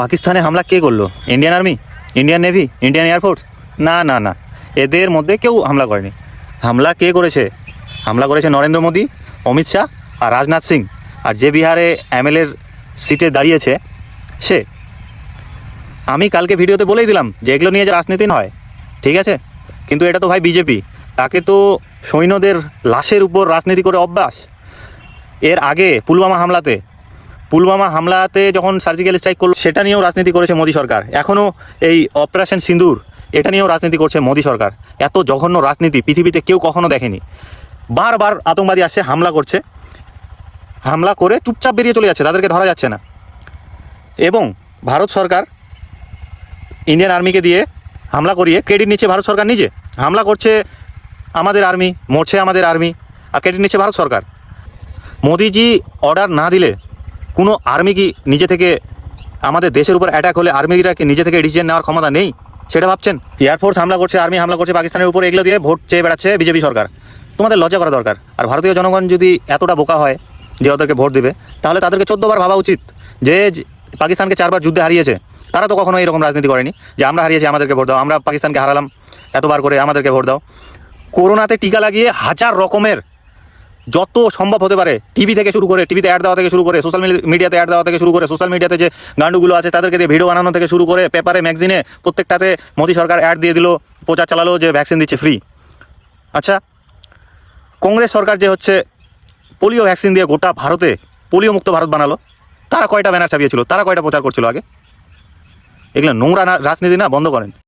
পাকিস্তানে হামলা কে করল? Indian army Indian navy Indian air force না না না। এদের মধ্যে কেউ হামলা করেনি। হামলা কে করেছে? হামলা করেছে নরেন্দ্র মোদী, অমিত শাহ আর রাজনাথ সিং। আর যে বিহারে এমএলএর সিটে দাঁড়িয়েছে, সে। আমি কালকে ভিডিওতে বলেই দিলাম যে এগুলো নিয়ে যে রাজনীতি নয়, ঠিক আছে? কিন্তু এটা তো ভাই বিজেপি। তাকে তো সৈন্যদের লাশের উপর রাজনীতি করে অভ্যাস। এর আগে পুলওয়ামা হামলাতে পুলওয়ামা হামলাতে যখন সার্জিক্যাল স্ট্রাইক করল, সেটা নিয়েও রাজনীতি করেছে মোদী সরকার। এখনও এই অপারেশন সিন্দুর, এটা নিয়েও রাজনীতি করছে মোদী সরকার। এত জঘন্য রাজনীতি পৃথিবীতে কেউ কখনো দেখেনি। বারবার আতঙ্কবাদী আসছে, হামলা করছে। হামলা করে চুপচাপ বেরিয়ে চলে যাচ্ছে, তাদেরকে ধরা যাচ্ছে না। এবং ভারত সরকার ইন্ডিয়ান আর্মিকে দিয়ে হামলা করিয়ে ক্রেডিট নিচ্ছে ভারত সরকার নিজে। হামলা করছে আমাদের আর্মি, মরছে আমাদের আর্মি, আর ক্রেডিট নিচ্ছে ভারত সরকার। মোদিজি অর্ডার না দিলে কোনো আর্মি কি নিজে থেকে আমাদের দেশের উপর অ্যাটাক হলে আর্মিরা কি নিজে থেকে ডিসিশন নেওয়ার ক্ষমতা নেই? সেটা ভাবছেন? এয়ারফোর্স হামলা করছে আর্মি হামলা করছে, পাকিস্তানের উপর এগুলো দিয়ে ভোট চেয়ে বেড়াচ্ছে বিজেপি সরকার। তোমাদের লজ্জা করা দরকার। আর ভারতীয় জনগণ যদি এতটা বোকা হয় যে ওদেরকে ভোট দিবে, তাহলে তাদেরকে চোদ্দবার ভাবা উচিত যে পাকিস্তানকে চারবার যুদ্ধে হারিয়েছে। তারা তো কখনো এরকম রাজনীতি করেনি যে আমরা হারিয়েছি আমাদেরকে ভোট দাও, আমরা পাকিস্তানকে হারালাম, এতবার করে আমাদেরকে ভোট দাও। করোনাতে টিকা লাগিয়ে হাজার রকমের যত সম্ভব হতে পারে টিভি থেকে শুরু করে টিভিতে অ্যাড দেওয়া থেকে শুরু করে সোশ্যাল মিডিয়াতে অ্যাড দেওয়া থেকে শুরু করে সোশ্যাল মিডিয়াতে যে গান্ডুগুলো আছে, তাদেরকে দিয়ে ভিডিও বানানো থেকে শুরু করে পেপারে ম্যাগজিনে প্রত্যেকটাতে মোদী সরকার অ্যাড দিয়ে দিল, প্রচার চালালো যে ভ্যাকসিন দিচ্ছে ফ্রি আচ্ছা কংগ্রেস সরকার যে হচ্ছে পোলিও ভ্যাকসিন দিয়ে গোটা ভারতে পোলিও মুক্ত ভারত বানালো, তারা কয়টা ব্যানার ছাপিয়েছিল? তারা কয়টা প্রচার করছিল আগে? এগুলো নোংরা রাজনীতি না, বন্ধ করেন।